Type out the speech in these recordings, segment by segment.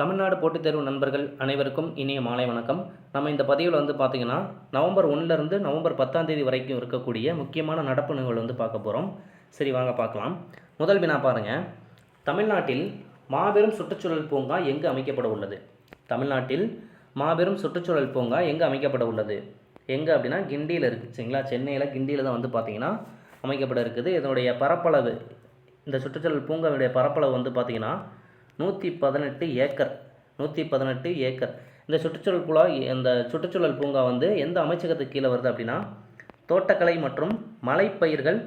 தமிழ்நாடு போட்டித் தேர்வு நண்பர்கள் அனைவருக்கும் இனிய மாலை வணக்கம். நம்ம இந்த பதிவில் வந்து பார்த்திங்கன்னா நவம்பர் ஒன்றுலேருந்து நவம்பர் பத்தாம் தேதி வரைக்கும் இருக்கக்கூடிய முக்கியமான நடப்பு நிகழ்வு வந்து பார்க்க போகிறோம் சரி வாங்க பார்க்கலாம். முதல் வினா பாருங்கள் தமிழ்நாட்டில் மாபெரும் சுற்றுச்சூழல் பூங்கா எங்கு அமைக்கப்பட உள்ளது? தமிழ்நாட்டில் மாபெரும் சுற்றுச்சூழல் பூங்கா எங்கு அமைக்கப்பட உள்ளது? எங்கே அப்படின்னா கிண்டியில் இருக்குது சரிங்களா? சென்னையில் கிண்டியில் தான் வந்து பார்த்திங்கன்னா அமைக்கப்பட இருக்குது. இதனுடைய பரப்பளவு இந்த சுற்றுச்சூழல் பூங்காவுடைய பரப்பளவு வந்து பார்த்தீங்கன்னா நூற்றி பதினெட்டு ஏக்கர் நூற்றி பதினெட்டு ஏக்கர். இந்த சுற்றுச்சூழல் புலா இந்த சுற்றுச்சூழல் பூங்கா வந்து எந்த அமைச்சகத்துக்கு கீழே வருது அப்படின்னா தோட்டக்கலை மற்றும் மலைப்பயிர்கள்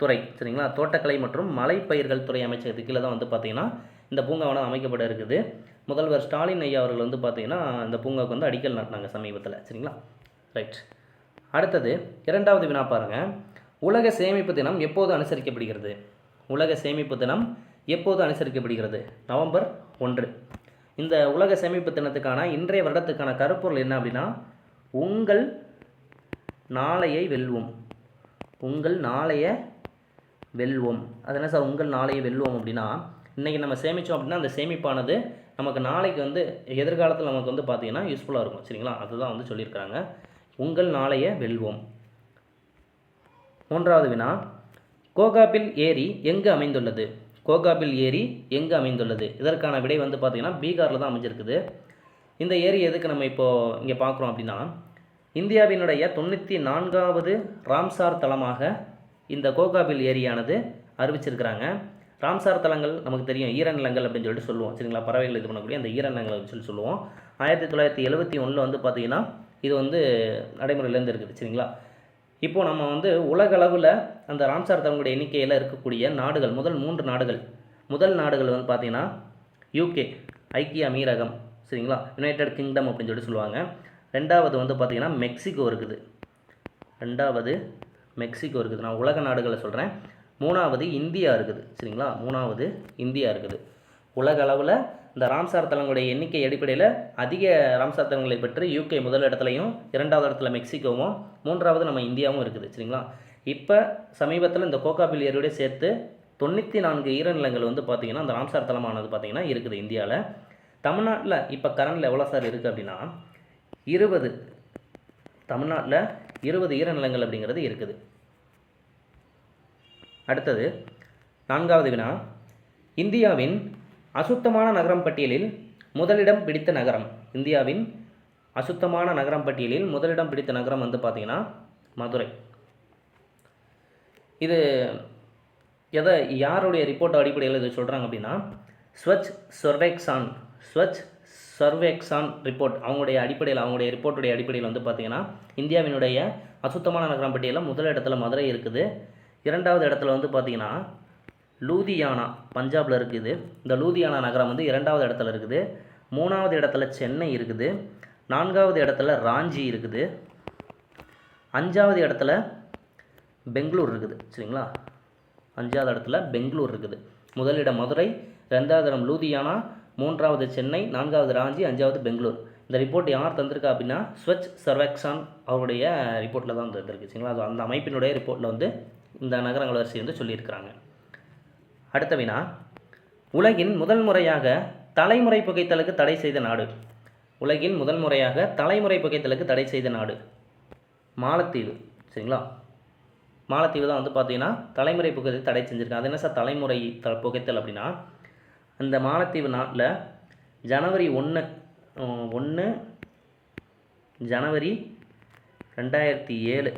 துறை சரிங்களா? தோட்டக்கலை மற்றும் மலைப்பயிர்கள் துறை அமைச்சகத்துக்கு கீழே தான் வந்து பார்த்தீங்கன்னா இந்த பூங்காவானது அமைக்கப்பட இருக்குது. முதல்வர் ஸ்டாலின் ஐயா அவர்கள் வந்து பார்த்தீங்கன்னா இந்த பூங்காவுக்கு வந்து அடிக்கல் நாட்டினாங்க சமீபத்தில் சரிங்களா? ரைட். அடுத்தது இரண்டாவது வினா பாருங்கள் உலக சேமிப்பு தினம் எப்போது அனுசரிக்கப்படுகிறது? உலக சேமிப்பு தினம் எப்போது அனுசரிக்கப்படுகிறது? நவம்பர் ஒன்று. இந்த உலக சேமிப்பு தினத்துக்கான இன்றைய வருடத்துக்கான கருப்பொருள் என்ன அப்படின்னா உங்கள் நாளையை வெல்வோம். உங்கள் நாளைய வெல்வோம். அது என்ன சார் உங்கள் நாளையை வெல்வோம் அப்படின்னா இன்றைக்கி நம்ம சேமித்தோம் அப்படின்னா அந்த சேமிப்பானது நமக்கு நாளைக்கு வந்து எதிர்காலத்தில் நமக்கு வந்து பார்த்திங்கன்னா யூஸ்ஃபுல்லாக இருக்கும். சரிங்களா? அதுதான் வந்து சொல்லியிருக்கிறாங்க. உங்கள் நாளைய வெல்வோம். மூன்றாவது வினா. கோகாபில் ஏரி எங்கு அமைந்துள்ளது? கோகாபில் ஏரி எங்கு அமைந்துள்ளது? இதற்கான விடை வந்து பார்த்திங்கன்னா பீகாரில் தான் அமைஞ்சிருக்குது. இந்த ஏரி எதுக்கு நம்ம இப்போது இங்கே பார்க்குறோம் அப்படின்னா இந்தியாவினுடைய தொண்ணூற்றி நான்காவது ராம்சார் தலமாக இந்த கோகாபில் ஏரியானது அறிவிச்சிருக்கிறாங்க. ராம்சார் தலங்கள் நமக்கு தெரியும் ஈரநிலங்கள் அப்படின்னு சொல்லிட்டு சொல்லுவோம். சரிங்களா? பறவைகள் இது பண்ணக்கூடிய அந்த ஈரநிலங்கள் சொல்லி சொல்லுவோம். ஆயிரத்தி தொள்ளாயிரத்தி எழுபத்தி ஒன்றில் வந்து பார்த்திங்கன்னா இது வந்து நடைமுறையிலேருந்து இருக்குது. சரிங்களா? இப்போது நம்ம வந்து உலகளவில் அந்த ராம்சார் தலங்களுடைய எண்ணிக்கையில் இருக்கக்கூடிய நாடுகள் முதல் மூன்று நாடுகள். முதல் நாடுகள் வந்து பார்த்திங்கன்னா யூகே ஐக்கிய அமீரகம் சரிங்களா? யுனைடெட் கிங்டம் அப்படின்னு சொல்லி சொல்லுவாங்க. ரெண்டாவது வந்து பார்த்திங்கன்னா மெக்சிகோ இருக்குது. ரெண்டாவது மெக்சிகோ இருக்குது. நான் உலக நாடுகளை சொல்கிறேன் மூணாவது இந்தியா இருக்குது சரிங்களா? மூணாவது இந்தியா இருக்குது. உலக அளவில் இந்த ராம்சார் தலங்களுடைய எண்ணிக்கை அடிப்படையில் அதிக ராம்சார் தலங்களை பெற்று யூகே முதல் இடத்துலையும் இரண்டாவது இடத்துல மெக்சிகோவும் மூன்றாவது நம்ம இந்தியாவும் இருக்குது சரிங்களா? இப்போ சமீபத்தில் இந்த கோகாபில் ஏரியோட சேர்த்து தொண்ணூற்றி நான்கு ஈரநிலங்கள் வந்து பார்த்திங்கன்னா அந்த ராம்சார் தலமானது பார்த்திங்கன்னா இருக்குது இந்தியாவில் தமிழ்நாட்டில் இப்போ கரண்டில் எவ்வளோ சார் இருக்குது அப்படின்னா இருபது. தமிழ்நாட்டில் இருபது ஈரநிலங்கள் அப்படிங்கிறது இருக்குது. அடுத்தது நான்காவது வினா இந்தியாவின் அசுத்தமான நகரம் பட்டியலில் முதலிடம் பிடித்த நகரம். இந்தியாவின் அசுத்தமான நகரம் பட்டியலில் முதலிடம் பிடித்த நகரம் வந்து பார்த்திங்கன்னா மதுரை. இது எதை யாருடைய ரிப்போர்ட் அடிப்படையில் இது சொல்கிறாங்க அப்படின்னா ஸ்வச் சர்வேக்ஸான் ஸ்வச் சர்வேக்ஸான் ரிப்போர்ட் அவங்களுடைய அடிப்படையில் அவங்களுடைய ரிப்போர்ட்டுடைய அடிப்படையில் வந்து பார்த்திங்கன்னா இந்தியாவினுடைய அசுத்தமான நகரம் பட்டியலில் முதல் இடத்துல மதுரை இருக்குது. இரண்டாவது இடத்துல வந்து பார்த்திங்கன்னா லூதியானா பஞ்சாபில் இருக்குது. இந்த லூதியானா நகரம் வந்து இரண்டாவது இடத்துல இருக்குது. மூணாவது இடத்துல சென்னை இருக்குது. நான்காவது இடத்துல ராஞ்சி இருக்குது. அஞ்சாவது இடத்துல பெங்களூர் இருக்குது. சரிங்களா? அஞ்சாவது இடத்துல பெங்களூர் இருக்குது. முதலிடம் மதுரை ரெண்டாவது இடம் லூதியானா மூன்றாவது சென்னை நான்காவது ராஞ்சி அஞ்சாவது பெங்களூர். இந்த ரிப்போர்ட் யார் தந்திருக்கா அப்படின்னா ஸ்வச் சர்வேக்ஸான் அவருடைய ரிப்போர்ட்டில் தான் தந்திருக்கு. சரிங்களா? அது அந்த அமைப்பினுடைய ரிப்போர்ட்டில் வந்து இந்த நகரங்கள் வரிசை வந்து சொல்லியிருக்கிறாங்க. அடுத்த வினா உலகின் முதல் முறையாக தலைமுறை புகைத்தலுக்கு தடை செய்த நாடு. உலகின் முதல் முறையாக தலைமுறை புகைத்தலுக்கு தடை செய்த நாடு. மாலத்தீவு. சரிங்களா? மாலத்தீவு தான் வந்து பார்த்தீங்கன்னா தலைமுறை புகைத்தல் தடை செஞ்சுருக்காங்க அது என்ன சார்? தலைமுறை த புகைத்தல் அப்படின்னா அந்த மாலத்தீவு நாட்டில் ஜனவரி ஒன்று ஒன்று ஜனவரி ரெண்டாயிரத்தி ஏழு.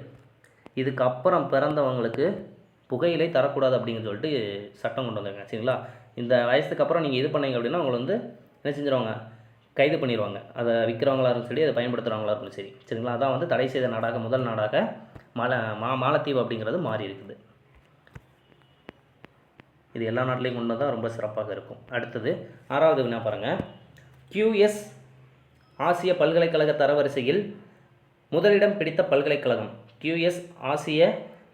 இதுக்கப்புறம் பிறந்தவங்களுக்கு புகையிலை தரக்கூடாது அப்படின்னு சொல்லிட்டு சட்டம் கொண்டு வந்தாங்க சரிங்களா? இந்த வயசுக்கு அப்புறம் நீங்கள் இது பண்ணீங்க அப்படின்னா உங்களை வந்து என்ன செஞ்சிருவாங்க? கைது பண்ணிடுவாங்க அதை விற்கிறவங்களா இருக்கும் சரி அதை பயன்படுத்துகிறவங்களா இருக்கும் சரி சரிங்களா? அதான் வந்து தடை செய்த நாடாக முதல் நாடாக மால மா மாலத்தீவு அப்படிங்கிறது மாறி இருக்குது. இது எல்லா நாட்டிலையும் கொண்டு தான் ரொம்ப சிறப்பாக இருக்கும். அடுத்தது ஆறாவது வினா பாருங்கள் கியூஎஸ் ஆசிய பல்கலைக்கழக தரவரிசையில் முதலிடம் பிடித்த பல்கலைக்கழகம். கியூஎஸ் ஆசிய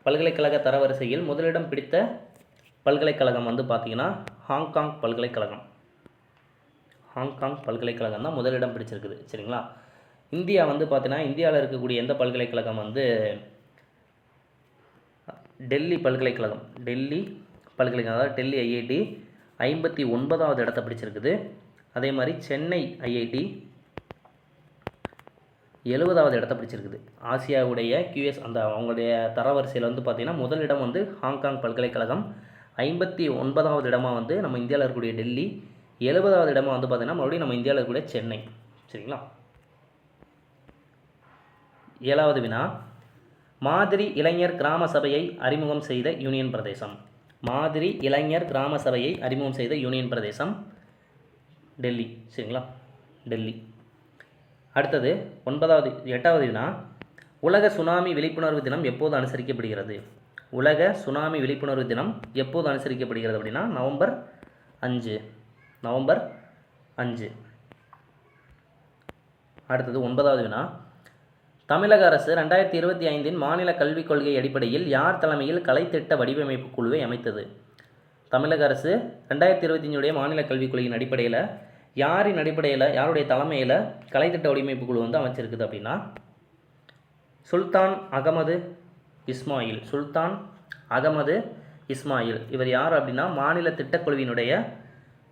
பல்கலைக்கழக தரவரிசையில் முதலிடம் பிடித்த பல்கலைக்கழகம் வந்து பார்த்திங்கன்னா ஹாங்காங் பல்கலைக்கழகம். ஹாங்காங் பல்கலைக்கழகம் தான் முதலிடம் பிடிச்சிருக்குது சரிங்களா? இந்தியா வந்து பார்த்தீங்கன்னா இந்தியாவில் இருக்கக்கூடிய எந்த பல்கலைக்கழகம் வந்து டெல்லி பல்கலைக்கழகம் டெல்லி பல்கலைக்கழகம் அதாவது டெல்லி ஐஐடி ஐம்பத்தி ஒன்பதாவது இடத்த பிடிச்சிருக்குது. அதே மாதிரி சென்னை ஐஐடி எழுபதாவது இடத்த பிடிச்சிருக்குது. ஆசியாவுடைய கியூஎஸ் அந்த அவங்களுடைய தரவரிசையில் வந்து பார்த்திங்கன்னா முதலிடம் வந்து ஹாங்காங் பல்கலைக்கழகம். ஐம்பத்தி ஒன்பதாவது இடமாக வந்து நம்ம இந்தியாவில் இருக்கக்கூடிய டெல்லி. எழுபதாவது இடமாக வந்து பார்த்திங்கன்னா மறுபடியும் நம்ம இந்தியாவில் இருக்கக்கூடிய சென்னை. சரிங்களா? ஏழாவது வினா. மாதிரி இளைஞர் கிராம சபையை அறிமுகம் செய்த யூனியன் பிரதேசம். மாதிரி இளைஞர் கிராம சபையை அறிமுகம் செய்த யூனியன் பிரதேசம். டெல்லி. சரிங்களா? டெல்லி. அடுத்தது ஒன்பதாவது எட்டாவது வினா உலக சுனாமி விழிப்புணர்வு தினம் எப்போது அனுசரிக்கப்படுகிறது? உலக சுனாமி விழிப்புணர்வு தினம் எப்போது அனுசரிக்கப்படுகிறது அப்படின்னா நவம்பர் அஞ்சு. நவம்பர் அஞ்சு. அடுத்தது ஒன்பதாவது வினா தமிழக அரசு ரெண்டாயிரத்தி இருபத்தி ஐந்தின் மாநில கல்விக் கொள்கை அடிப்படையில் யார் தலைமையில் கலைத்திட்ட வடிவமைப்பு குழுவை அமைத்தது? தமிழக அரசு ரெண்டாயிரத்தி இருபத்தஞ்சுடைய மாநில கல்விக் கொள்கையின் அடிப்படையில் யாரின் அடிப்படையில் யாருடைய தலைமையில் கலைத்திட்ட வடிவமைப்பு குழு வந்து அமைச்சிருக்குது அப்படின்னா சுல்தான் அகமது இஸ்மாயில். சுல்தான் அகமது இஸ்மாயில். இவர் யார் அப்படின்னா மாநில திட்டக்குழுவினுடைய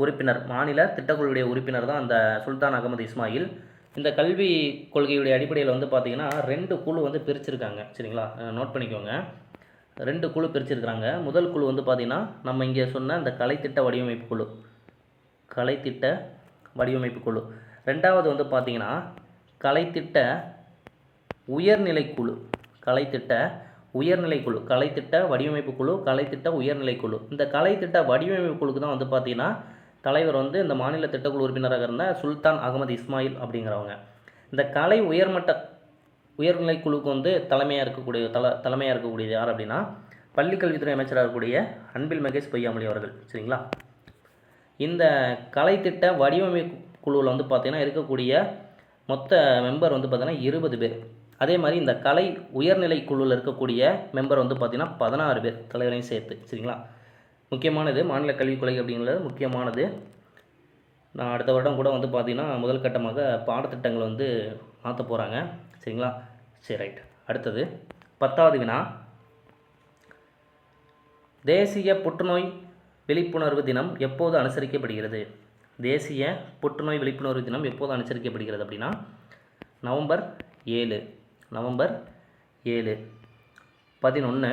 உறுப்பினர் மாநில திட்டக்குழுவுடைய உறுப்பினர் தான் அந்த சுல்தான் அகமது இஸ்மாயில். இந்த கல்வி கொள்கையுடைய அடிப்படையில் வந்து பார்த்திங்கன்னா ரெண்டு குழு வந்து பிரிச்சிருக்காங்க. சரிங்களா? நோட் பண்ணிக்கோங்க. ரெண்டு குழு பிரிச்சிருக்கிறாங்க. முதல் குழு வந்து பார்த்திங்கன்னா நம்ம இங்கே சொன்ன இந்த கலைத்திட்ட வடிவமைப்பு குழு. கலைத்திட்ட வடிவமைப்பு குழு. ரெண்டாவது வந்து பார்த்திங்கன்னா கலைத்திட்ட உயர்நிலை குழு. கலைத்திட்ட உயர்நிலை குழு. கலைத்திட்ட வடிவமைப்பு குழு கலைத்திட்ட உயர்நிலை குழு. இந்த கலைத்திட்ட வடிவமைப்பு குழுக்கு தான் வந்து பார்த்தீங்கன்னா தலைவர் வந்து இந்த மாநில திட்டக்குழு உறுப்பினராக இருந்த சுல்தான் அகமது இஸ்மாயில் அப்படிங்கிறவங்க. இந்த கலை உயர்மட்ட உயர்நிலை குழுக்கு வந்து தலைமையாக இருக்கக்கூடிய தல தலைமையாக இருக்கக்கூடியது யார் அப்படின்னா பள்ளிக்கல்வித்துறை அமைச்சராக இருக்கக்கூடிய அன்பில் மகேஷ் பொய்யாமொழி அவர்கள். சரிங்களா? இந்த கலைத்திட்ட வடிவமைப்பு குழுவில் வந்து பார்த்திங்கன்னா இருக்கக்கூடிய மொத்த மெம்பர் வந்து பார்த்திங்கன்னா இருபது பேர். அதே மாதிரி இந்த கலை உயர்நிலை குழுவில் இருக்கக்கூடிய மெம்பர் வந்து பார்த்தீங்கன்னா பதினாறு பேர் தலைவரையும் சேர்த்து சரிங்களா? முக்கியமானது மாநில கல்விக் கொள்கை அப்படிங்கிறது முக்கியமானது. நான் அடுத்த வருடம் கூட வந்து பார்த்திங்கன்னா முதல் கட்டமாக பாடத்திட்டங்களை வந்து மாற்ற போகிறாங்க சரிங்களா? சரி ரைட் அடுத்தது பத்தாவது வினா. தேசிய புற்றுநோய் விழிப்புணர்வு தினம் எப்போது அனுசரிக்கப்படுகிறது? தேசிய புற்றுநோய் விழிப்புணர்வு தினம் எப்போது அனுசரிக்கப்படுகிறது அப்படின்னா நவம்பர் ஏழு நவம்பர் ஏழு பதினொன்று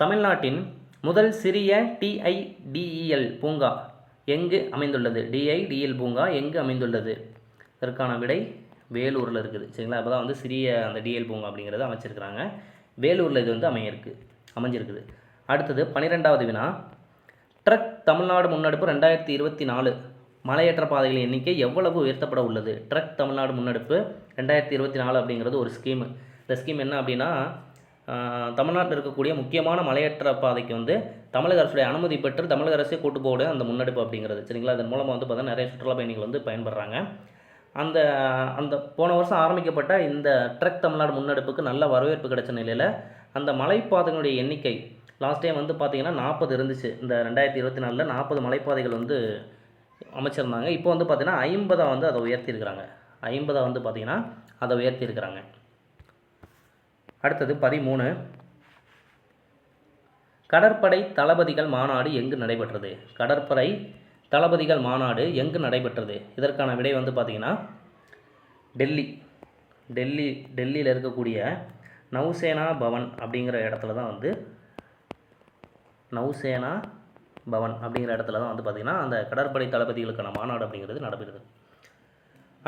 தமிழ்நாட்டின் முதல் சிறிய டிஐடிஇஎல் பூங்கா எங்கு அமைந்துள்ளது? டிஐடிஎல் பூங்கா எங்கு அமைந்துள்ளது? இதற்கான விடை வேலூரில் இருக்குது. சரிங்களா? அப்போ தான் வந்து சிறிய அந்த டிஎல் பூங்கா அப்படிங்கிறத அமைச்சிருக்கிறாங்க. வேலூரில் இது வந்து அமையிருக்கு அமைஞ்சிருக்குது. அடுத்தது பன்னிரெண்டாவது வினா ட்ரக் தமிழ்நாடு முன்னெடுப்பு ரெண்டாயிரத்தி இருபத்தி நாலு மலையேற்ற பாதைகளின் எண்ணிக்கை எவ்வளவு உயர்த்தப்பட உள்ளது? ட்ரக் தமிழ்நாடு முன்னெடுப்பு ரெண்டாயிரத்தி இருபத்தி நாலு அப்படிங்கிறது ஒரு ஸ்கீம். இந்த ஸ்கீம் என்ன அப்படின்னா தமிழ்நாட்டில் இருக்கக்கூடிய முக்கியமான மலையேற்ற பாதைக்கு வந்து தமிழக அரசுடைய அனுமதி பெற்று தமிழக அரசே கூட்டு போகக்கூடிய அந்த முன்னெடுப்பு அப்படிங்கிறது. சரிங்களா? இதன் மூலமாக வந்து பார்த்தீங்கன்னா நிறைய சுற்றுலா பயணிகள் வந்து பயன்படுறாங்க. அந்த அந்த போன வருஷம் ஆரம்பிக்கப்பட்ட இந்த ட்ரக் தமிழ்நாடு முன்னெடுப்புக்கு நல்ல வரவேற்பு கிடைச்ச நிலையில் அந்த மலைப்பாதைகளுடைய எண்ணிக்கை லாஸ்ட் டைம் வந்து பார்த்தீங்கன்னா நாற்பது இருந்துச்சு. இந்த ரெண்டாயிரத்தி இருபத்தி நாலில் நாற்பது மலைப்பாதைகள் வந்து அமைச்சிருந்தாங்க. இப்போ வந்து பார்த்திங்கன்னா ஐம்பதாக வந்து அதை உயர்த்தியிருக்கிறாங்க. ஐம்பதாக வந்து பார்த்திங்கன்னா அதை உயர்த்தியிருக்கிறாங்க. அடுத்தது பதிமூணு. கடற்படை தளபதிகள் மாநாடு எங்கு நடைபெற்றது? கடற்படை தளபதிகள் மாநாடு எங்கு நடைபெற்றது? இதற்கான விடை வந்து பார்த்திங்கன்னா டெல்லி. டெல்லி டெல்லியில் இருக்கக்கூடிய நௌசேனா பவன் அப்படிங்கிற இடத்துல தான் வந்து நௌசேனா பவன் அப்படிங்கிற இடத்துல தான் வந்து பார்த்திங்கன்னா அந்த கடற்படை தளபதிகளுக்கான மாநாடு அப்படிங்கிறது நடைபெறுது.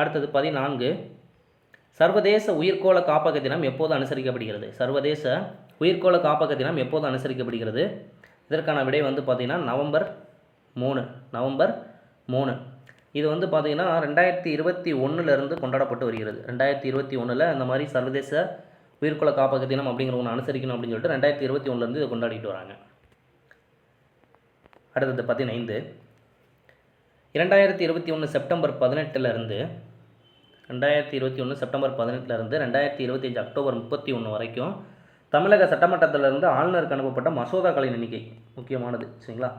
அடுத்தது பதினான்கு சர்வதேச உயிர்கோள காப்பக தினம் எப்போது அனுசரிக்கப்படுகிறது? சர்வதேச உயிர்கோள காப்பக தினம் எப்போது அனுசரிக்கப்படுகிறது? இதற்கான விடை வந்து பார்த்திங்கன்னா நவம்பர் மூணு நவம்பர் மூணு. இது வந்து பார்த்திங்கன்னா ரெண்டாயிரத்தி இருபத்தி ஒன்றுலேருந்து கொண்டாடப்பட்டு வருகிறது. ரெண்டாயிரத்தி இருபத்தி ஒன்றில் இந்த மாதிரி சர்வதேச உயிர்க்கோள காப்பக தினம் அப்படிங்கிற ஒன்று அனுசரிக்கணும் அப்படின்னு சொல்லிட்டு ரெண்டாயிரத்தி இருபத்தி ஒன்றுலேருந்து இதை கொண்டாடிட்டு வராங்க. அடுத்தது பதினைந்து இரண்டாயிரத்தி இருபத்தி ஒன்று செப்டம்பர் பதினெட்டுலேருந்து ரெண்டாயிரத்தி இருபத்தி ஒன்று செப்டம்பர் பதினெட்டுலேருந்து ரெண்டாயிரத்தி இருபத்தஞ்சு அக்டோபர் முப்பத்தி ஒன்று வரைக்கும் தமிழக சட்டமன்றத்திலிருந்து ஆளுநருக்கு அனுப்பப்பட்ட மசோதாக்களின் எண்ணிக்கை முக்கியமானது சரிங்களா?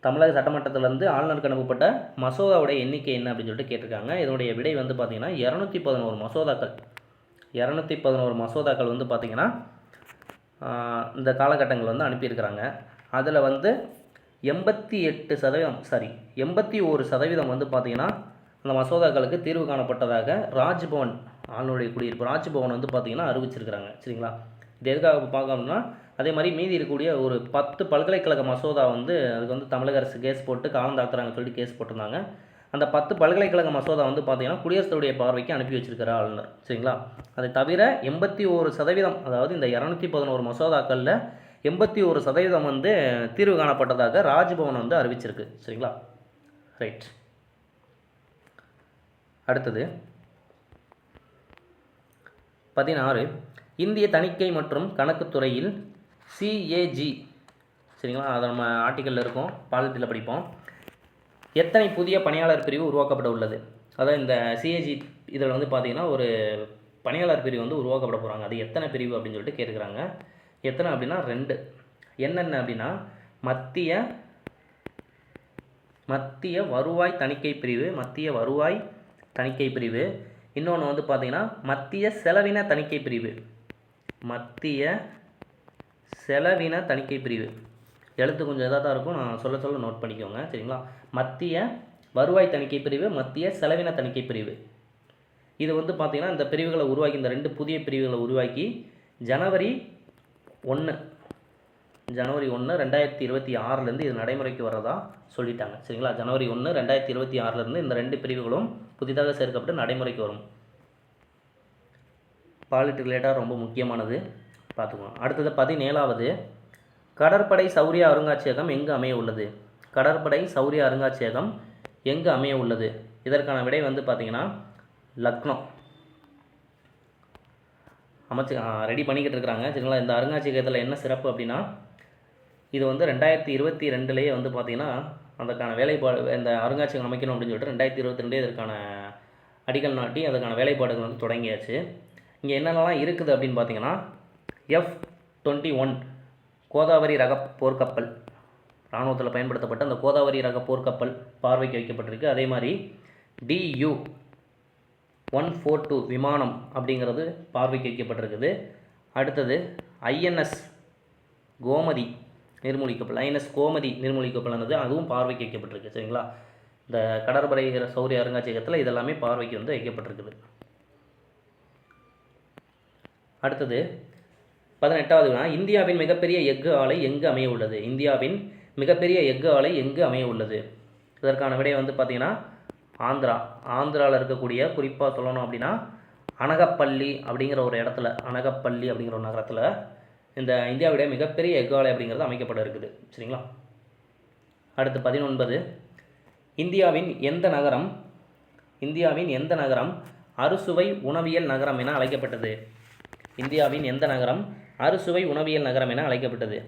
தமிழக சட்டமன்றத்திலிருந்து ஆளுநருக்கு அனுப்பப்பட்ட மசோதாவுடைய எண்ணிக்கை என்ன அப்படின்னு சொல்லிட்டு கேட்டிருக்காங்க. இதனுடைய விடை வந்து பார்த்திங்கன்னா இரநூத்தி பதினோரு மசோதாக்கள். இரநூத்தி பதினோரு மசோதாக்கள் வந்து பார்த்திங்கன்னா இந்த காலகட்டங்கள் வந்து அனுப்பியிருக்கிறாங்க. அதில் வந்து எண்பத்தி எட்டு சதவீதம் சாரி எண்பத்தி ஒரு சதவீதம் வந்து பார்த்திங்கன்னா அந்த மசோதாக்களுக்கு தீர்வு காணப்பட்டதாக ராஜ்பவன் ஆளுநருடைய குடியிருப்பு ராஜ்பவன் வந்து பார்த்தீங்கன்னா அறிவிச்சிருக்கிறாங்க. சரிங்களா? இது எதுக்காக பார்க்கணும்னா அதே மாதிரி மீதி இருக்கக்கூடிய ஒரு பத்து பல்கலைக்கழக மசோதா வந்து அதுக்கு வந்து தமிழக அரசு கேஸ் போட்டு காலம் தாக்குறாங்கன்னு சொல்லிட்டு கேஸ் போட்டிருந்தாங்க. அந்த பத்து பல்கலைக்கழக மசோதா வந்து பார்த்தீங்கன்னா குடியரசுடைய பார்வைக்கு அனுப்பி வச்சிருக்கிற ஆளுநர். சரிங்களா? அதை தவிர எண்பத்தி ஒரு சதவீதம் அதாவது இந்த இரநூத்தி பதினோரு மசோதாக்களில் எண்பத்தி ஒரு சதவீதம் வந்து தீர்வு காணப்பட்டதாக ராஜ்பவன் வந்து அறிவிச்சிருக்கு. சரிங்களா? ரைட் அடுத்தது பதினாறு இந்திய தணிக்கை மற்றும் கணக்குத்துறையில் சிஏஜி சரிங்களா? அதை நம்ம ஆர்டிக்கலில் இருக்கும் பாலத்தில் படிப்போம். எத்தனை புதிய பணியாளர் பிரிவு உருவாக்கப்பட உள்ளது? அதாவது இந்த சிஏஜி இதில் வந்து பார்த்தீங்கன்னா ஒரு பணியாளர் பிரிவு வந்து உருவாக்கப்பட போகிறாங்க அது எத்தனை பிரிவு அப்படின்னு சொல்லிட்டு கேட்குறாங்க. எத்தனை அப்படின்னா ரெண்டு. என்னென்ன அப்படின்னா மத்திய மத்திய வருவாய் தணிக்கை பிரிவு மத்திய வருவாய் தணிக்கை பிரிவு. இன்னொன்று வந்து பார்த்தீங்கன்னா மத்திய செலவின தணிக்கை பிரிவு. மத்திய செலவின தணிக்கை பிரிவு. எழுத்து கொஞ்சம் இதாக தான் இருக்கும். நான் சொல்ல சொல்ல நோட் பண்ணிக்கோங்க. சரிங்களா? மத்திய வருவாய் தணிக்கை பிரிவு மத்திய செலவின தணிக்கை பிரிவு. இது வந்து பார்த்திங்கன்னா இந்த பிரிவுகளை உருவாக்கி இந்த ரெண்டு புதிய பிரிவுகளை உருவாக்கி ஜனவரி ஒன்று ஜனவரி ஒன்று ரெண்டாயிரத்தி இருபத்தி ஆறுலேருந்து இது நடைமுறைக்கு வரதா சொல்லிட்டாங்க. சரிங்களா? ஜனவரி ஒன்று ரெண்டாயிரத்தி இருபத்தி ஆறுலேருந்து இந்த ரெண்டு பிரிவுகளும் புதிதாக சேர்க்கப்பட்டு நடைமுறைக்கு வரும். பாலிட்டி ரிலேட்டாக ரொம்ப முக்கியமானது. பார்த்துக்கோங்க. அடுத்தது பதினேழாவது கடற்படை சௌரிய அருங்காட்சியகம் எங்கு அமைய உள்ளது? கடற்படை சௌரிய அருங்காட்சியகம் எங்கு அமைய உள்ளது? இதற்கான விடை வந்து பார்த்தீங்கன்னா லக்னோ. அமைச்சு ரெடி பண்ணிக்கிட்டு இருக்கிறாங்க சரிங்களா? இந்த அருங்காட்சியகத்தில் என்ன சிறப்பு அப்படின்னா இது வந்து ரெண்டாயிரத்தி இருபத்தி ரெண்டுலேயே வந்து பார்த்திங்கன்னா அதற்கான வேலைப்பாடு இந்த அருங்காட்சியகம் அமைக்கணும் அப்படின்னு சொல்லிட்டு ரெண்டாயிரத்தி இருபத்தி ரெண்டே இதற்கான அடிக்கல் நாட்டி அதற்கான வேலைப்பாடுகள் வந்து தொடங்கியாச்சு. இங்கே என்னென்னலாம் இருக்குது அப்படின்னு பார்த்தீங்கன்னா எஃப் டுவெண்ட்டி ஒன் கோதாவரி ரக போர்க்கப்பல். இராணுவத்தில் பயன்படுத்தப்பட்ட அந்த கோதாவரி ரக போர்க்கப்பல் பார்வைக்கு வைக்கப்பட்டிருக்கு. அதே மாதிரி டியு ஒன் ஃபோர் டூ விமானம் அப்படிங்கிறது பார்வைக்கு வைக்கப்பட்டிருக்குது. அடுத்தது ஐஎன்எஸ் கோமதி நிர்மூலிக்கப்பல் ஐஎன்எஸ் கோமதி நீர்மூழ்கி அதுவும் பார்வைக்கு வைக்கப்பட்டிருக்கு. சரிங்களா? இந்த கடற்படை சௌரிய அருங்காட்சியகத்தில் இதெல்லாமே பார்வைக்கு வந்து வைக்கப்பட்டிருக்குது. அடுத்தது பதினெட்டாவது வினா இந்தியாவின் மிகப்பெரிய எஃகு ஆலை எங்கு அமைய உள்ளது இந்தியாவின் மிகப்பெரிய எஃகு ஆலை எங்கு அமைய உள்ளது இதற்கான விடை வந்து பார்த்தீங்கன்னா ஆந்திரா. ஆந்திராவில் இருக்கக்கூடிய குறிப்பாக சொல்லணும் அப்படின்னா அனகப்பள்ளி அப்படிங்கிற ஒரு இடத்துல அனகப்பள்ளி அப்படிங்கிற ஒரு நகரத்தில் இந்த இந்தியாவுடைய மிகப்பெரிய எஃகு ஆலை அப்படிங்கிறது அமைக்கப்பட இருக்குது சரிங்களா? அடுத்து பதினொன்பது. இந்தியாவின் எந்த நகரம் இந்தியாவின் எந்த நகரம் அறுசுவை உணவியல் நகரம் என அழைக்கப்பட்டது? இந்தியாவின் எந்த நகரம் அறுசுவை உணவியல் நகரம் என அழைக்கப்பட்டது.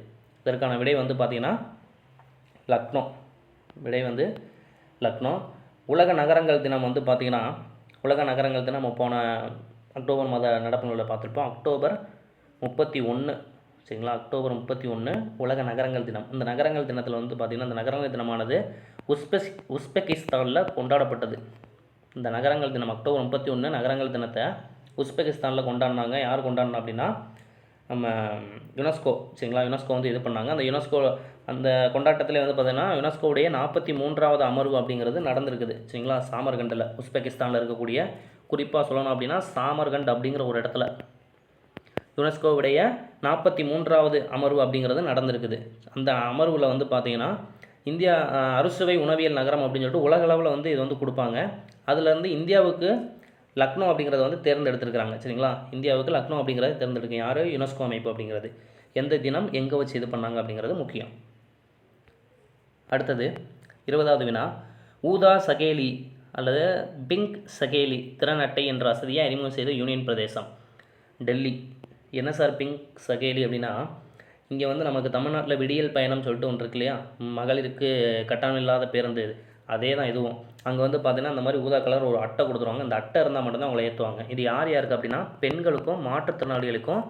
இதற்கான விடை வந்து பார்த்தீங்கன்னா லக்னோ. விடை வந்து லக்னோ. உலக நகரங்கள் தினம் வந்து பார்த்திங்கன்னா உலக நகரங்கள் தினம் போன அக்டோபர் மாத நடப்பு நூலில் பார்த்துருப்போம். அக்டோபர் முப்பத்தி ஒன்று சரிங்களா? அக்டோபர் முப்பத்தி ஒன்று உலக நகரங்கள் தினம். இந்த நகரங்கள் தினத்தில் வந்து பார்த்திங்கன்னா இந்த நகரங்கள் தினமானது உஸ்பெஸ் உஸ்பெகிஸ்தானில் கொண்டாடப்பட்டது. இந்த நகரங்கள் தினம் அக்டோபர் முப்பத்தி ஒன்று நகரங்கள் தினத்தை உஸ்பெகிஸ்தானில் கொண்டாடினாங்க. யார் கொண்டாடினா அப்படின்னா நம்ம யுனெஸ்கோ சரிங்களா? யுனெஸ்கோ வந்து இது பண்ணாங்க. அந்த யுனெஸ்கோ அந்த கொண்டாட்டத்தில் வந்து பார்த்திங்கன்னா யுனெஸ்கோவுடைய நாற்பத்தி மூன்றாவது அமர்வு அப்படிங்கிறது நடந்திருக்குது சரிங்களா? சாமர்கண்டில் உஸ்பெகிஸ்தானில் இருக்கக்கூடிய குறிப்பாக சொல்லணும் அப்படின்னா சாமர்கண்ட் அப்படிங்கிற ஒரு இடத்துல யுனெஸ்கோவுடைய நாற்பத்தி மூன்றாவது அமர்வு அப்படிங்கிறது நடந்திருக்குது. அந்த அமர்வில் வந்து பார்த்தீங்கன்னா இந்தியா அறுசுவை உணவியல் நகரம் அப்படின்னு சொல்லிட்டு உலகளவில் வந்து இது வந்து கொடுப்பாங்க. அதுலேருந்து இந்தியாவுக்கு லக்னோ அப்படிங்கிறத வந்து தேர்ந்தெடுத்திருக்கிறாங்க. சரிங்களா? இந்தியாவுக்கு லக்னோ அப்படிங்கிறத தேர்ந்தெடுக்கும் யார்? யுனெஸ்கோ அமைப்பு அப்படிங்கிறது. எந்த தினம் எங்கே வச்சு இது பண்ணாங்க அப்படிங்கிறது முக்கியம். அடுத்தது இருபதாவது வினா. ஊதா சகேலி அல்லது பிங்க் சகேலி திறன் அட்டை என்ற வசதியை அறிமுகம் செய்த யூனியன் பிரதேசம் டெல்லி. என்ன சார் பிங்க் சகேலி அப்படின்னா இங்கே வந்து நமக்கு தமிழ்நாட்டில் விடியல் பயணம் சொல்லிட்டு ஒன்று இருக்கு இல்லையா? மகளிருக்கு கட்டணம் இல்லாத பேருந்து இது. அதே தான் இதுவும். அங்கே வந்து பார்த்திங்கன்னா அந்த மாதிரி ஊதா கலர் ஒரு அட்டை கொடுத்துருவாங்க. அந்த அட்டை இருந்தால் மட்டும்தான் அவங்கள ஏற்றுவாங்க இது யார் யாருக்கு அப்படின்னா பெண்களுக்கும் மாற்றுத்திறனாளிகளுக்கும்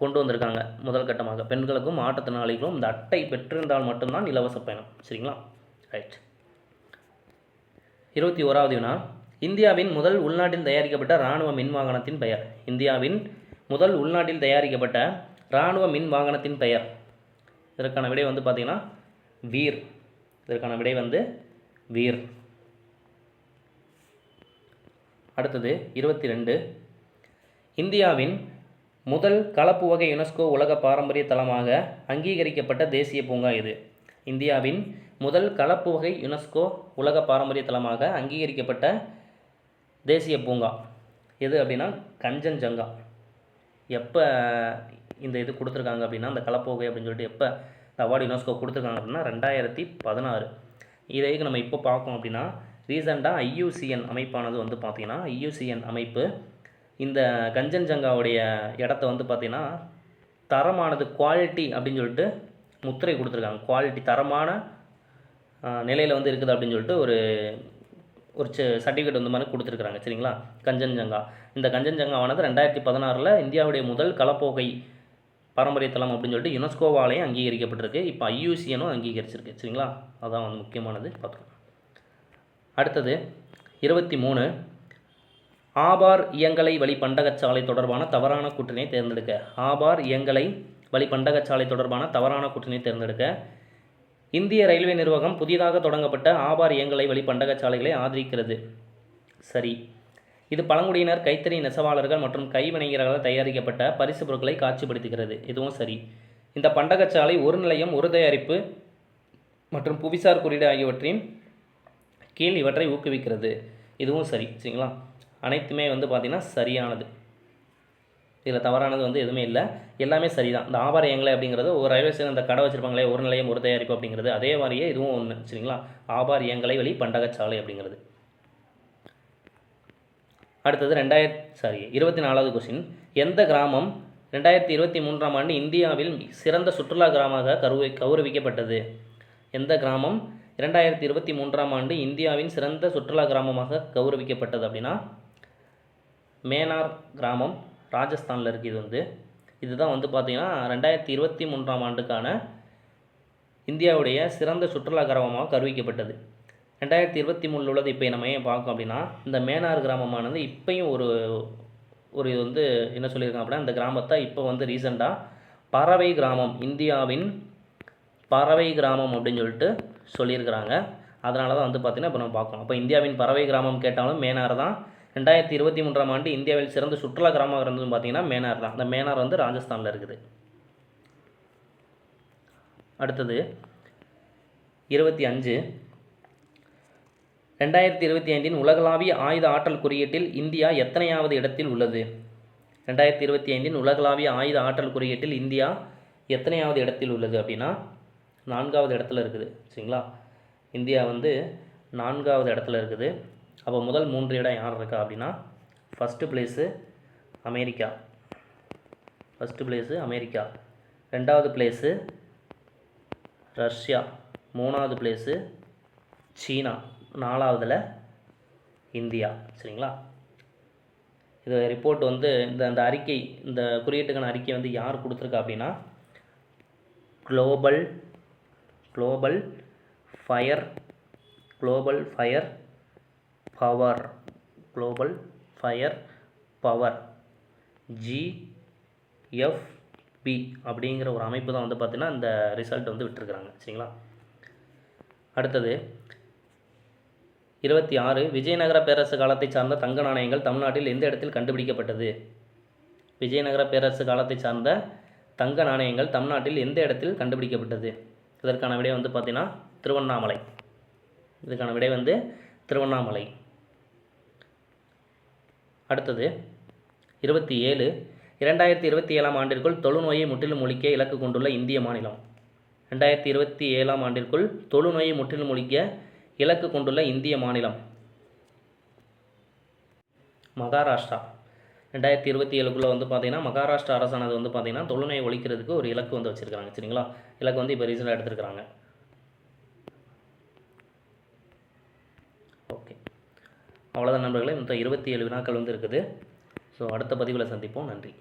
கொண்டு வந்திருக்காங்க. முதல் கட்டமாக. பெண்களுக்கும் மாற்றுத்திறனாளிகளும் இந்த அட்டை பெற்றிருந்தால் மட்டும்தான் இலவச பயணம். சரிங்களா? ரைட் இருபத்தி ஓராவது வினா. இந்தியாவின் முதல் உள்நாட்டில் தயாரிக்கப்பட்ட இராணுவ மின் வாகனத்தின் பெயர். இந்தியாவின் முதல் உள்நாட்டில் தயாரிக்கப்பட்ட இராணுவ மின் வாகனத்தின் பெயர். இதற்கான விடை வந்து பார்த்திங்கன்னா வீர். இதற்கான விடை வந்து வீர். அடுத்தது இருபத்தி ரெண்டு இந்தியாவின் முதல் கலப்பு வகை யுனெஸ்கோ உலக பாரம்பரிய தளமாக அங்கீகரிக்கப்பட்ட தேசிய பூங்கா இது. இந்தியாவின் முதல் கலப்பு வகை யுனெஸ்கோ உலக பாரம்பரிய தளமாக அங்கீகரிக்கப்பட்ட தேசிய பூங்கா. எது அப்படின்னா கஞ்சன்ஜங்கா. எப்போ இந்த இது கொடுத்துருக்காங்க அப்படின்னா அந்த கலப்பு வகை அப்படின்னு சொல்லிட்டு எப்போ இந்த அவார்டு யுனெஸ்கோ கொடுத்துருக்காங்க அப்படின்னா ரெண்டாயிரத்தி பதினாறு. இதைக்கு நம்ம இப்போ பார்க்கோம் அப்படின்னா ரீசெண்டாக ஐயூசிஎன் அமைப்பானது வந்து பார்த்திங்கன்னா ஐயூசிஎன் அமைப்பு இந்த கஞ்சன்ஜங்காவுடைய இடத்த வந்து பார்த்திங்கன்னா தரமானது குவாலிட்டி அப்படின்னு சொல்லிட்டு முத்திரை கொடுத்துருக்காங்க. குவாலிட்டி தரமான நிலையில் வந்து இருக்குது அப்படின்னு சொல்லிட்டு ஒரு ஒரு சர்டிஃபிகேட் வந்து மாதிரி கொடுத்துருக்குறாங்க. சரிங்களா? கஞ்சன்ஜங்கா. இந்த கஞ்சன்ஜங்காவானது ரெண்டாயிரத்தி பதினாறில் இந்தியாவுடைய முதல் கலப்போகை பாரம்பரிய தளம் அப்படின்னு சொல்லிட்டு யுனெஸ்கோவாலையும் அங்கீகரிக்கப்பட்டிருக்கு. இப்போ ஐயூசியனும் அங்கீகரிச்சிருக்கு. சரிங்களா? அதான் வந்து முக்கியமானது. பார்த்துக்கோங்க அடுத்தது இருபத்தி மூணு. ஆபார் இயங்கலை வழி பண்டகச்சாலை தொடர்பான தவறான கூற்றினை தேர்ந்தெடுக்க. ஆபார் இயங்கலை வழி பண்டகச்சாலை தொடர்பான தவறான கூற்றினை தேர்ந்தெடுக்க. இந்திய ரயில்வே நிர்வாகம் புதிதாக தொடங்கப்பட்ட ஆபார் இயங்கலை வழி பண்டகச்சாலைகளை ஆதரிக்கிறது. சரி. இது பழங்குடியினர் கைத்தறி நெசவாளர்கள் மற்றும் கைவினைஞர்களால் தயாரிக்கப்பட்ட பரிசு பொருட்களை காட்சிப்படுத்துகிறது. இதுவும் சரி. இந்த பண்டகச்சாலை ஒரு நிலையம் ஒரு தயாரிப்பு மற்றும் புவிசார் குறியீடு ஆகியவற்றின் கீழ் இவற்றை ஊக்குவிக்கிறது. இதுவும் சரி சரிங்களா? அனைத்துமே வந்து பார்த்திங்கன்னா சரியானது. இதில் தவறானது வந்து எதுவுமே இல்லை. எல்லாமே சரிதான். இந்த ஆபார அப்படிங்கிறது ஒரு ரயில்வே ஸ்டேஷன் அந்த கடை வச்சுருப்பாங்களே ஒரு நிலையம் ஒரு தயாரிப்பு அப்படிங்கிறது அதே மாதிரியே இதுவும் ஒன்று சரிங்களா? ஆபார் இயங்கலை வழி பண்டகச்சாலை அப்படிங்கிறது. அடுத்தது ரெண்டாயிரத்தி சாரி இருபத்தி நாலாவது கொஸ்டின் எந்த கிராமம் ரெண்டாயிரத்தி இருபத்தி மூன்றாம் ஆண்டு இந்தியாவில் சிறந்த சுற்றுலா கிராமமாக கருவி கௌரவிக்கப்பட்டது? எந்த கிராமம் இரண்டாயிரத்தி இருபத்தி மூன்றாம் ஆண்டு இந்தியாவின் சிறந்த சுற்றுலா கிராமமாக கௌரவிக்கப்பட்டது அப்படின்னா மேனார் கிராமம் ராஜஸ்தானில் இருக்குது இது வந்து. இதுதான் வந்து பார்த்திங்கன்னா ரெண்டாயிரத்தி இருபத்தி மூன்றாம் ஆண்டுக்கான இந்தியாவுடைய சிறந்த சுற்றுலா கிராமமாக கருவிக்கப்பட்டது. ரெண்டாயிரத்தி இருபத்தி மூணில் உள்ளது இப்போ நம்ம ஏன் பார்க்கோம் அப்படின்னா இந்த மேனார் கிராமமானது இப்பையும் ஒரு ஒரு இது வந்து என்ன சொல்லியிருக்காங்க அப்படின்னா இந்த கிராமத்தை இப்போ வந்து ரீசெண்டாக பறவை கிராமம் இந்தியாவின் பறவை கிராமம் அப்படின்னு சொல்லிட்டு சொல்லியிருக்கிறாங்க. அதனால தான் வந்து பார்த்திங்கன்னா இப்போ நம்ம பார்க்கணும். அப்போ இந்தியாவின் பறவை கிராமம் கேட்டாலும் மேனார் தான். ரெண்டாயிரத்தி இருபத்தி மூன்றாம் ஆண்டு இந்தியாவில் சிறந்த சுற்றுலா கிராமம் இருந்ததுன்னு பார்த்தீங்கன்னா மேனார் தான். அந்த மேனார் வந்து ராஜஸ்தானில் இருக்குது. அடுத்தது இருபத்தி அஞ்சு. ரெண்டாயிரத்தி இருபத்தி ஐந்தின் உலகளாவிய ஆயுத ஆற்றல் குறியீட்டில் இந்தியா எத்தனையாவது இடத்தில் உள்ளது? ரெண்டாயிரத்தி இருபத்தி ஐந்தின் உலகளாவிய ஆயுத ஆற்றல் குறியீட்டில் இந்தியா எத்தனையாவது இடத்தில் உள்ளது அப்படின்னா நான்காவது இடத்துல இருக்குது சரிங்களா? இந்தியா வந்து நான்காவது இடத்துல இருக்குது. அப்போ முதல் மூன்று இடம் யார் இருக்கா அப்படின்னா first place America. First place America. ரெண்டாவது பிளேஸு ரஷ்யா. மூணாவது பிளேஸு சீனா. நாலாவதில் இந்தியா சரிங்களா? இது ரிப்போர்ட் வந்து இந்த அந்த அறிக்கை இந்த குறியீட்டுக்கான அறிக்கை வந்து யார் கொடுத்துருக்கா அப்படின்னா global global fire global fire power global fire power GFP அப்படிங்கிற ஒரு அமைப்பு தான் வந்து பார்த்திங்கன்னா இந்த ரிசல்ட் வந்து விட்டுருக்குறாங்க சரிங்களா? அடுத்தது இருபத்தி ஆறு விஜயநகர பேரரசு காலத்தை சார்ந்த தங்க நாணயங்கள் தமிழ்நாட்டில் எந்த இடத்தில் கண்டுபிடிக்கப்பட்டது? விஜயநகர பேரரசு காலத்தை சார்ந்த தங்க நாணயங்கள் தமிழ்நாட்டில் எந்த இடத்தில் கண்டுபிடிக்கப்பட்டது? இதற்கான விடை வந்து பார்த்திங்கன்னா திருவண்ணாமலை. இதுக்கான விடை வந்து திருவண்ணாமலை. அடுத்தது இருபத்தி ஏழு இரண்டாயிரத்தி இருபத்தி ஏழாம் ஆண்டிற்குள் தொழுநோயை முற்றிலும் ஒழிக்க இலக்கு கொண்டுள்ள இந்திய மாநிலம். ரெண்டாயிரத்தி இருபத்தி ஏழாம் ஆண்டிற்குள் தொழுநோயை முற்றிலும் ஒழிக்க இலக்கு கொண்டுள்ள இந்திய மாநிலம். மகாராஷ்டிரா. ரெண்டாயிரத்தி இருபத்தி ஏழுக்குள்ளே வந்து பார்த்தீங்கன்னா மகாராஷ்டிரா அரசானது வந்து பார்த்திங்கன்னா தொழுநோயை ஒழிக்கிறதுக்கு ஒரு இலக்கு வந்து வச்சுருக்காங்க சரிங்களா? இலக்கு வந்து இப்போ ரீசெண்டாக எடுத்திருக்கிறாங்க. ஓகே. அவ்வளோதான் நண்பர்களே. மொத்தம் இருபத்தி ஏழு வினாக்கள் வந்து இருக்குது. ஸோ அடுத்த பதிவில் சந்திப்போம். நன்றி.